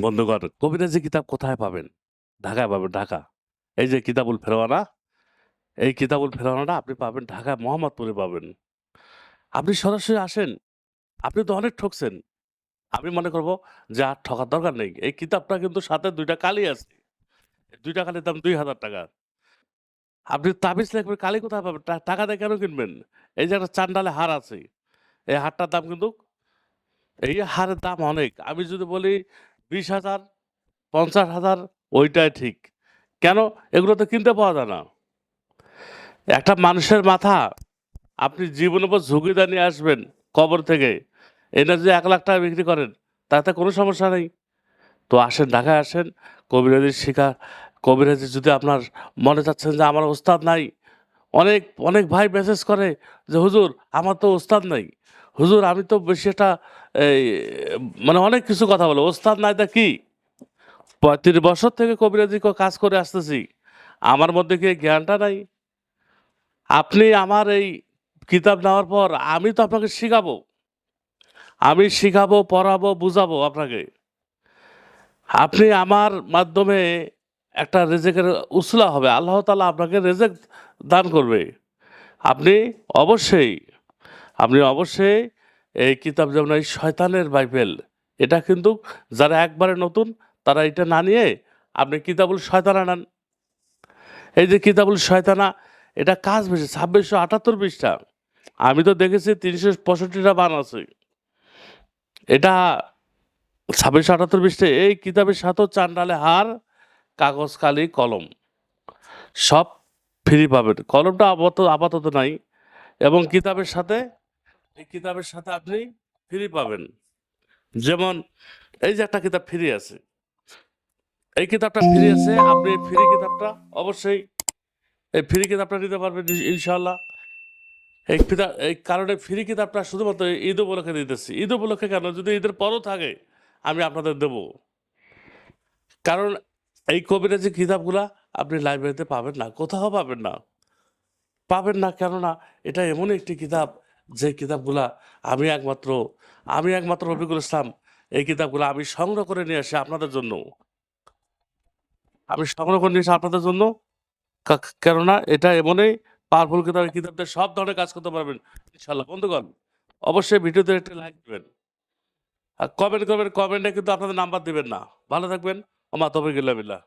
বন্ধুগণ, কবিরাজি কিতাব কোথায় পাবেন? ঢাকায় পাবেন, ঢাকা। এই যে কিতাবুল ফেরওয়ানা, এই কিতাবুল ফেরওয়ানাটা আপনি পাবেন ঢাকায়, মোহাম্মদপুরে পাবেন। আপনি সরাসরি আসেন, আপনি তো অনেক ঠকছেন। আমি মনে করব যে আর ঠকার দরকার নেই। এই কিতাবটা কিন্তু সাথে দুইটা কালি আছে। দুইটা কালির দাম দুই হাজার টাকা। আপনি তাবিজ লিখবেন, কালি কোথায় পাবেন? টাকা দিয়ে কেন কিনবেন? এই যে একটা চান্ডালে হার আছে। এই হারটার দাম কিন্তু, এই হারের দাম অনেক। আমি যদি বলি বিশ হাজার, পঞ্চাশ হাজার, ওইটাই ঠিক। কেন? এগুলো তো কিনতে পাওয়া যায় না। একটা মানুষের মাথা, আপনি জীবনের উপর ঝুঁকিটা নিয়ে আসবেন কবর থেকে। এনে যদি এক লাখ টাকা বিক্রি করেন, তাতে কোনো সমস্যা নেই। তো আসেন, ঢাকায় আসেন কবিরাজির শিকার কবিরাজি যদি আপনার মনে চাচ্ছেন যে আমার ওস্তাদ নাই, অনেক অনেক ভাই মেসেজ করে যে, হুজুর, আমার তো ওস্তাদ নাই। হুজুর, আমি তো বেশি একটা, এই মানে অনেক কিছু কথা বলে ওস্তাদ নাই তা কি? পঁয়ত্রিশ বছর থেকে কবিরাজি কাজ করে আসতেছি। আমার মধ্যে কি জ্ঞানটা নাই? আপনি আমার এই কিতাব নেওয়ার পর আমি তো আপনাকে শিখাবো। আমি শিখাবো, পড়াবো, বুঝাবো আপনাকে। আপনি আমার মাধ্যমে একটা রেজেকের উসলা হবে। আল্লাহ তালা আপনাকে রেজেক দান করবে। আপনি অবশ্যই আপনি অবশ্যই এই কিতাব যেমন এই শয়তানের বাইবেল, এটা কিন্তু যারা একবারে নতুন, তারা এটা না নিয়ে আপনি কিতাবুল শয়তানা নেন। এই যে কিতাবুল শয়তানা, এটা কাজ বেশি, ছাব্বিশশো আটাত্তর পৃষ্ঠা। আমি তো দেখেছি তিনশো পঁয়ষট্টিটা বান আছে। এটা ছাব্বিশশো আটাত্তর পৃষ্ঠে, এই কিতাবের সাথেও চান্ডালে হার, কাগজ, কালি, কলম, সব ফ্রি পাবেন। কলমটা আপাতত আপাতত নাই এবং কিতাবের সাথে এই কিতাবের সাথে আপনি ফ্রি পাবেন। যেমন এই যে একটা কিতাব ফ্রি আছে। এই কিতাবটা ফ্রি আছে, আপনি ফ্রি কিতাবটা অবশ্যই এই ফ্রি কিতাবটা নিতে পারবেন ইনশ- ইনশাল্লাহ এই কিতাব এই কারণে ফ্রি কিতাবটা শুধুমাত্র ঈদ উপলক্ষে দিতেছি। ঈদ উপলক্ষে কেন? যদি ঈদের পরও থাকে, আমি আপনাদের দেব। কারণ এই কবিরাজি কিতাবগুলা আপনি লাইব্রেরিতে পাবেন না, কোথাও পাবেন না। পাবেন না কেননা এটা এমন একটি কিতাব যে কিতাবগুলা আমি একমাত্র আমি একমাত্র রফিকুল ইসলাম, এই কিতাবগুলো আমি সংগ্রহ করে নিয়ে আসি আপনাদের জন্য। আমি সংগ্রহ করে নিয়ে আসি আপনাদের জন্য। কেননা এটা এমনই পাওয়ারফুল কিতাব, এই কিতাবটা সব ধরনের কাজ করতে পারবেন ইনশাল্লাহ বন্ধুগণ, অবশ্যই ভিডিওতে একটা লাইক দেবেন। আর কমেন্ট করবেন কমেন্টে কিন্তু আপনাদের নাম্বার দিবেন না। ভালো থাকবেন। আমার তবে গিল্লা